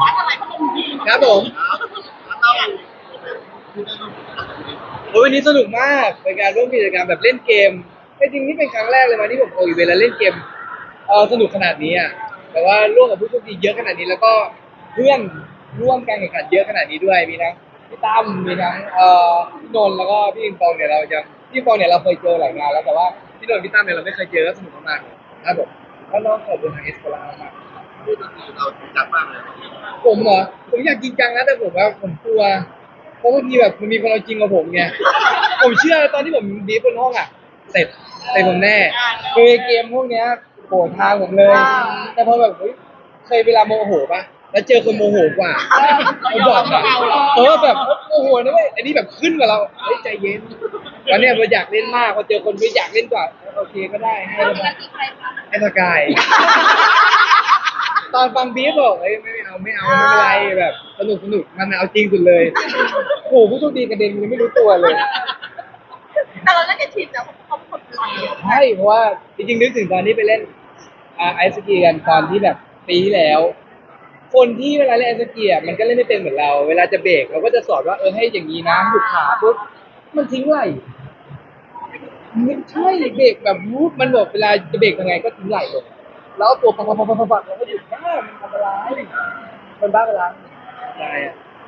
วัดอะไรพัดลมทีครับผมเล่าที่ได้ร่วมกิจกรรมนี้โอ้ยวันนี้สนุกมากเป็นการร่วมกิจกรรมแบบเล่นเกมแต่จริงนี่เป็นครั้งแรกเลยมาที่ผมโอยเวลาเล่นเกมเออสนุกขนาดนี้อะแต่ว่าร่วมกับผู้โชคดีเยอะขนาดนี้แล้วก็เพื่อนร่วมการแข่งขันเยอะขนาดนี้ด้วยมีทั้งพี่ตั้มมีทั้งเอ่อพี่นนท์แล้วก็พี่อิงปองเนี่ยเราจะพี่อิงปองเนี่ยเราเคยเจอหลายงานแล้วแต่ว่าพี่นนท์พี่ตั้มเนี่ยเราไม่เคยเจอก็สนุกมากๆครับผมก็น้องขอบคุณทางเอสโคลามาก พูดก็คือเราจริงจังมากเลยผมเหรอผมอยากจริงจังนะแต่ผมว่าผมกลัว เพราะบางทีแบบมันมีคนเอาจริงกับผมไง ผมเชื่อตอนที่ผมดีฟบนห้องอะ เสร็จเสร็จผมแน่คือเกมพวกเนี้ยโหดทางผมเลย แต่พอแบบเฮ้ยเคยเวลาโมโหปะแล้วเจอคนโมโหกว่าผมบอกอะเออแบบโมโหนะเว้ยอันนี้แบบขึ้นกว่าเราเฮ้ยใจเย็นตอนเนี้ยเราอยากเล่นมากพอเจอคนไม่อยากเล่นกว่าโอเคก็ได้ให้เราเรามีไปกันที่ใครคะไอ้สกาย ตอนฟังบีฟบอกเอ้ยไม่เอาไม่เอาไม่เป็นไรแบบสนุกสนุกมันเอาจริงสุดเลยโอ้โหผู้โชคดีกระเด็นยังไม่รู้ตัวเลยแต่เราน่าจะชินแล้วเขาเป็นคนพลังเยอะใช่เพราะว่าจริงๆนึกถึงตอนที่ไปเล่นอ่าไอซ์สกีกันตอนที่แบบปีที่แล้ว คนที่เวลาเล่นไอซ์สกีอะมันก็เล่นไม่เป็นเหมือนเรา เวลาจะเบรกเราก็จะสอนว่าเออให้อย่างนี้นะหยุดขาปุ๊บมันทิ้งไหลไม่ใช่เบรกแบบวูบมันบอกเวลาจะเบรกยังไงก็ทิ้งไหลลง แล้วตัวปังปังปังปังปังแล้วก็หยุดบ้ามันอันตรายมันบ้าไปแล้วใช่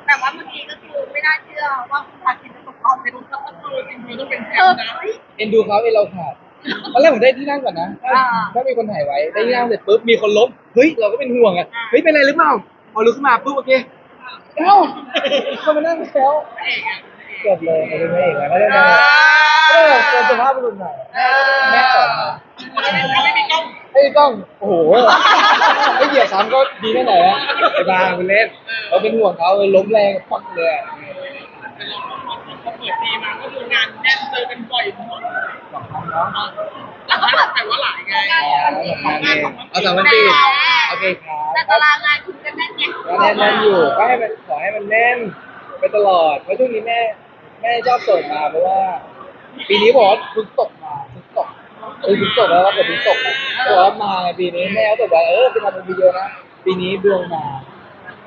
แต่ว่าเมื่อกี้ก็คือไม่น่าเชื่อว่าคุณพาคินจะตกรอบในรุ่นก็คือจริงๆต้องเป็นแชมป์นะเอ็นดูเขาเอ็นเราขาดตอนแรกผมได้ที่นั่งก่อนนะถ้ามีคนถ่ายไว้ได้ที่นั่งเสร็จปุ๊บมีคนล้มเฮ้ยเราก็เป็นห่วงอะเฮ้ยเป็นไรหรือเปล่าพอลุกขึ้นมาปุ๊บโอเคเอ้าเขามานั่งแล้ว เกือบเลยไม่ได้เองแล้วก็ได้นะเออเป็นสภาพบุรุษหน่อยแม่สอนมาไม่มีกล้องไอ้ยกล้องโอ้โหไม่เหยียบซ้ำก็ดีแค่ไหนอะไอ้บางคุณเล่นเราเป็นห่วงเขาเออล้มแรงปักเลยอะพอเปิดปีมาก็คืองานแน่นเจอกันบ่อยหมดสองครั้งเนาะแต่ว่าแต่ว่าหลายไงเอาสองวันติดโอเคคแต่รับตารางงานคุณกันแน่นไงก็แน่นแน่นอยู่ก็ให้มันขอให้มันแน่นไปตลอดเพราะช่วงนี้แม่ แม่ชอบส่งมาเพราะว่า ปีนี้บอกว่าเพึ่งตกมาเพึ่งตกเออเพึ่งตกแล้วก็เกิดเพึ่งตกอะบอกว่ามาไงปีนี้แม่เขาบอกว่าเออไปทำเป็นวิดีโอนะปีนี้ดวงมา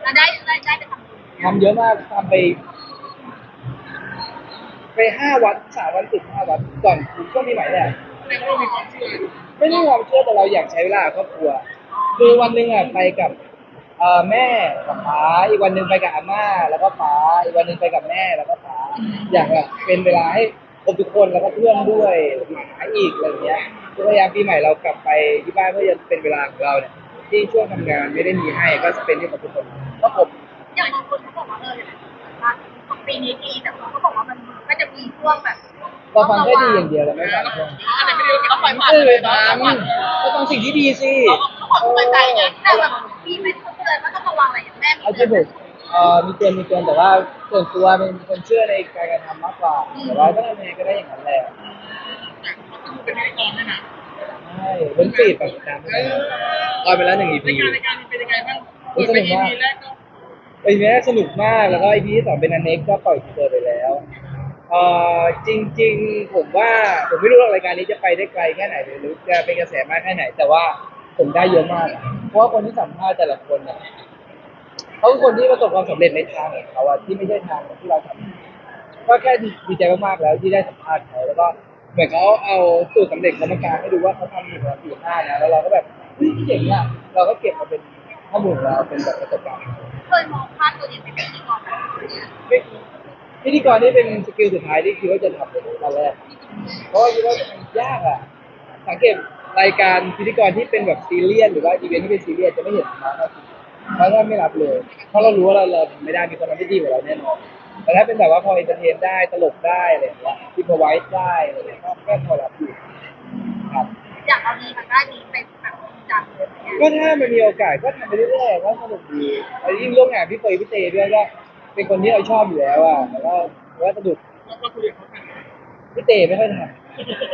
แล้วได้ได้ได้ไปทำบุญทำเยอะมากทำไป ไปห้าวัดสามวันติดห้าวัดก่อนช่วงปีใหม่แหละแสดงว่ามีความเชื่อไม่ได้ความเชื่อแต่เราอยากใช้เวลากับครอบครัว คือวันหนึ่งอะไปกับเอ่อแม่กับป้าอีกวันหนึ่งไปกับอาม่า แล้วก็ป้าอีกวันหนึ่งไปกับแม่แล้วก็ป้าอยากแบบเป็นเวลาให้ครบทุกคนแล้วก็เพื่อนด้วยหมาอีกอะไรเงี้ยคือพยายามปีใหม่เรากลับไปที่บ้านเพื่อจะเป็นเวลาของเราเนี่ยที่ช่วงทำงานไม่ได้มีให้ก็เป็นที่กับทุกคนก็ผมอย่างบางคนเขาบอกว่าเออของปีนี้ดีแต่เขาบอกว่ามันก็จะมีช่วงแบบเราฟังแค่ดีอย่างเดียวเราไม่ฟังช่วงอะไรไม่ได้ก็ปล่อยผ่านเออเลยฟังก็ฟังสิ่งที่ดีสิเขาบอกสบายใจไงแต่แบบพี่ไม่ ต้องเตือนว่าต้องระวังอะไรอย่างแม่มีเอาที่ผมเอ่อมีเตือนมีเตือนแต่ว่าส่วนตัวเป็นคนเชื่อในการกระทำมากกว่าแต่ว่าก็ทำยังไงก็ได้อย่างนั้นแหละต้องเป็นพิธีกรด้วยนะใช่บนฟีดแบบนั้นออนไปแล้วหนึ่ง EP รายการรายการเป็นยังไงบ้างเปิดไป EP แรกก็ไอ้เนี้ยสนุกมากแล้วก็ EP ที่สองเป็นอันเน็กก็ปล่อยทีเซอร์ไปแล้วเอ่อจริง ๆ ผมว่าผมไม่รู้ว่ารายการนี้จะไปได้ไกลแค่ไหนหรือจะเป็นกระแสมากแค่ไหน แต่ว่า ผมได้เยอะมาก เพราะว่าคนที่สัมภาษณ์แต่ละคนน่ะเขาคือคนที่ประสบความสำเร็จในทางของเขาอะที่ไม่ใช่ทางที่เราทำก็แค่ดีใจมากๆแล้วที่ได้สัมภาษณ์เขาแล้วก็เหมือนเขาเอาสูตรสำเร็จเขามากางให้ดูว่าเขาทำอยู่ประมาณสี่ห้านะแล้วเราก็แบบเฮ้ยเจ๋งอะเราก็เก็บมาเป็นข้อมูลของเราเป็นแบบประสบการณ์เคยมองภาพตัวเองเป็นพิธีกรแบบนี้พิธีกรนี่เป็นสกิลสุดท้ายที่คิดว่าจะทำเป็นตอนแรกเพราะว่าคิดว่ามันยากอะสังเกต รายการพิธีกรที่เป็นแบบซีเรียสหรือว่าอีเวนต์ที่เป็นซีเรียสจะไม่เห็นมาเท่าทีเพราะถ้าไม่รับเลย เพราะเรารู้ว่าเราเราทำไม่ได้มีคนทำได้ดีกว่าเราแน่นอนแต่ถ้าเป็นแบบว่าพอเอนเตอร์เทนได้ตลกได้อะไรอย่างเงี้ยที่พอไว้ได้อะไรอย่างเงี้ยก็ก็พอรับอยู่ครับอยากเอาดีทางด้านนี้เป็นแบบจริงจังเลยเนี่ยก็ถ้ามันมีโอกาสก็ทำไปเรื่อยๆก็สนุกดีแล้วยิ่งร่วมงานพี่เฟยพี่เตด้วยก็เป็นคนที่เราชอบอยู่แล้วอะแล้วก็แล้วก็สนุกเราก็คุยกับเขากันพี่เตไม่ค่อยทัน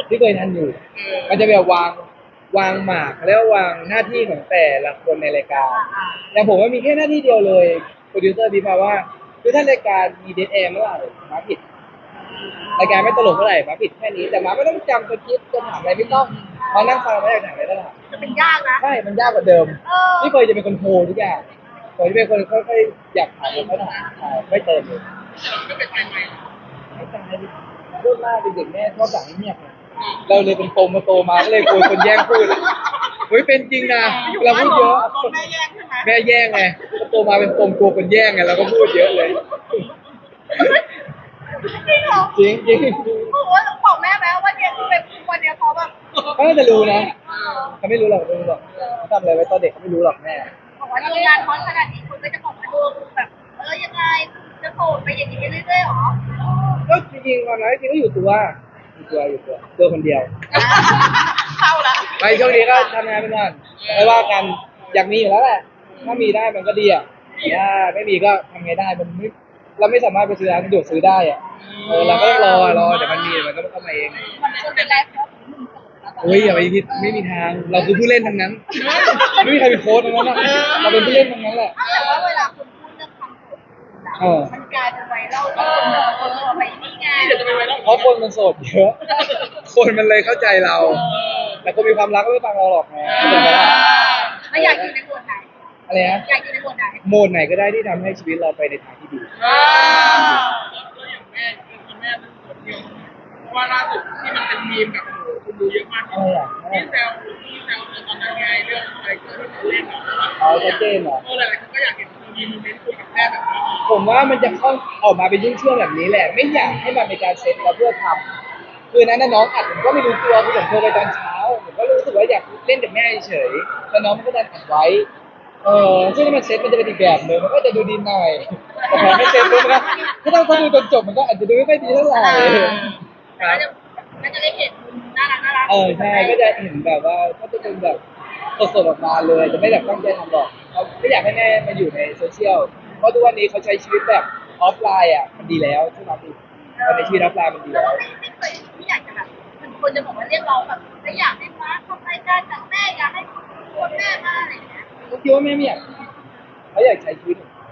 พี่เคยทันอยู่มันจะแบบวาง วางหมากแล้ววางหน้าที่ของแต่ละคนในรายการอย่างผมว่ามีแค่หน้าที่เดียวเลยโปรดิวเซอร์บีมาว่าคือถ้ารายการมีเดทแอร์เมื่อไหร่มาผิดรายการไม่ตลกเมื่อไหร่มาผิดแค่นี้แต่มาไม่ต้องจำตัวคิดจะถามอะไรไม่ต้องพอนั่งฟังไม่ได้ถามอะไรก็ถามจะเป็นยากนะใช่มันยากกว่าเดิมเออพี่เฟยจะเป็นคนโทรทุกอย่างโทผมจะเป็นคนค่อยๆอยากถามแล้วค่อยถามใช่ไม่เติมเลยแต่เราก็เป็นไทยใหม่ไม่ตายดิพูดมากเป็นเด็กแม่ชอบสั่งให้เงียบไง เราเลยเป็นปมมาโตมาก็เลยกลัวคนแย่งพูดเฮ้ยเป็นจริงนะเราพูดเยอะแม่แย่งใช่ไหมแม่แย่งไงพอโตมาเป็นปมกลัวคนแย่งไงเราก็พูดเยอะเลย จริงเหรอจริงจริงบอกว่าบอกแม่ไหมว่าเนี่ยคือเป็นวันเนี้ยเขาแบบเขาน่าจะรู้นะเขาไม่รู้หรอกไม่รู้หรอกเขาทำอะไรไว้ตอนเด็กเขาไม่รู้หรอกแม่บอกว่าทำงานคอนขนาดนี้คุณก็จะบอกว่าเออแบบเออยังไงจะโสดไปอย่างนี้เรื่อยๆหรอก็จริงๆความรักจริงๆก็อยู่ตัว อยู่ตัวอยู่ตัวตัวคนเดียวเข้าละไปช่วงนี้ก็ทำงานไปก่อนไม่ว่ากันอยากมีอยู่แล้วแหละ ถ้ามีได้มันก็ดีอะถ้าไม่มีก็ทำไงได้มันไม่เราไม่สามารถไปซื้อร้านสะดวกซื้อได้อะเออเราก็ต้องรอรอแต่มันมีมันก็เข้ามาเองมันควรเป็นไลฟ์แล้วหนุ่มโสดแล้วโอ้ยอย่าไปคิดไม่มีทาง เราคือผู้เล่นทั้งนั้น ไม่มีใครเป็นโค้ชทั้งนั้นอะเราเป็นผู้เล่นทั้งนั้นแหละ เออมันกลายเป็นไวรัลที่คนแบบเออไปนี่ไงที่จะไปไว้แล้วเพราะคนมันโสดเยอะ คนมันเลยเข้าใจเรา แต่คนมีความรักก็ไม่ฟังเราหรอกไงเข้าใจไหมล่ะแล้วอยากอยู่ในบทไหน อะไรนะอยากอยู่ในบทไหนโหมดไหนก็ได้ที่ทำให้ชีวิตเราไปในทางที่ดีแล้วอย่างแม่คือคุณแม่เป็นคนเดียวเพราะว่าล่าสุดที่มันเป็นมีมแบบโอ้โหคุณดูเยอะมากอะไรอะที่แซวที่แซวในตอนนั้นไงเรื่องอะไรเกิดที่เขาเล่นอะเอาชัดเจนเหรอ เออหลายๆคนก็อยากเห็น เธอมีโมเมนต์คุยกับแม่แบบนี้ผมว่ามันจะเข้าออกมาเป็นช่วงๆแบบนี้แหละ ไม่อยากให้มันเป็นการเซตเราเพื่อทำคือนั้นนะน้องอัดผมก็ไม่รู้ตัวคือผมโทรไปตอนเช้าผมก็รู้สึกว่าอยากเล่นกับแม่เฉยๆแล้วน้องมันก็ดันอัดไว้ เออซึ่งถ้ามันเซตมันจะเป็นอีกแบบหนึงมันก็จะดูดีหน่อยแต่พอไม่เซตปุ๊บมันก็ถ้าถ้าดูจนจบมันก็อาจจะดูไม่ค่อยดีเท่าไหร่ครับ ก็จะได้เห็นมุมน่ารักน่ารักเออใช่ก็จะเห็นแบบว่าก็จะเป็นแบบสดๆออกมาเลยจะไม่แบบตั้งใจทำหรอก เขาไม่อยากให้แม่มาอยู่ในโซเชียล เพราะทุกวันนี้เขาใช้ชีวิตแบบออฟไลน์อะมันดีแล้วใช่ไหมพี่ตอนในชีวิตออฟไลน์มันดีแล้วแล้วไม่ไม่เคยไม่อยากจะแบบเหมือนคนจะบอกว่าเรียกร้องแบบไม่อยากให้ฟ้าทำรายการจากแม่อยากให้คนแม่มาอะไรอย่างเงี้ยเขาคิดว่าแม่ไม่อยากเขาอยากใช้ชีวิตของเขา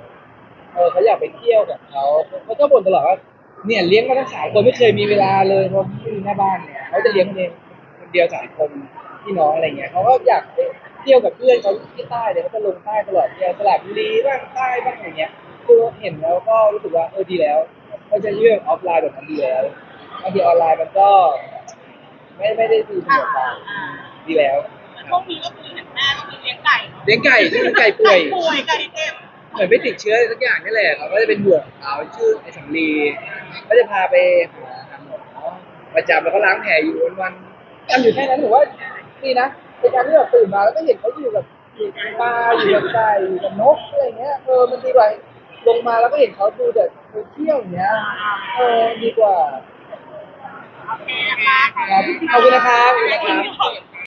เออเขาอยากไปเที่ยวกับเขาเขาก็บ่นตลอดว่าเนี่ยเลี้ยงมาทั้งสามคนไม่เคยมีเวลาเลยเพราะไม่มีหน้าบ้านเนี่ยเขาจะเลี้ยงเองคนเดียวสามคนพี่น้องอะไรเงี้ยเขาก็อยากไปเที่ยวกับเพื่อนเขาที่ใต้เนี่ยเขาจะลงใต้ตลอดเที่ยสลับบุรีบ้างใต้บ้างอย่างเงี้ยคือเห็นแล้วก็รู้สึกว่าเออดีแล้วเขาจะเลือกออฟไลน์แบบนั้นดีแล้วบางทีออนไลน์มันก็ ไม่ไม่ได้ดีเสมอไปดีแล้วช่วงนี้ก็คือเห็นแม่ก็คือเลี้ยงไก่เลี้ยงไก่ที่ไก่ป่วยป่วยไก่เจ็บเหมือนไม่ติดเชื้อสักอย่างนี่แหละเขาก็จะเป็นห่วงเขาชื่อไอ้สำลีก็จะพาไปหาหาหมอประจำแล้วก็ล้างแผลอยู่วันๆทำอยู่แค่นั้นถือว่าดีนะ เป็นการที่แบบตื่นมาแล้วก็เห็นเขาอยู่กับอยู่กับปลาอยู่กับไก่อยู่กับนกอะไรเงี้ยเออมันดีกว่าลงมาแล้วก็เห็นเขาดูแต่โซเที่ยวอย่างเงี้ยเออดีกว่าโอเคนะคะครับขอบคุณนะครับขอบคุณนะครับขอบคุณ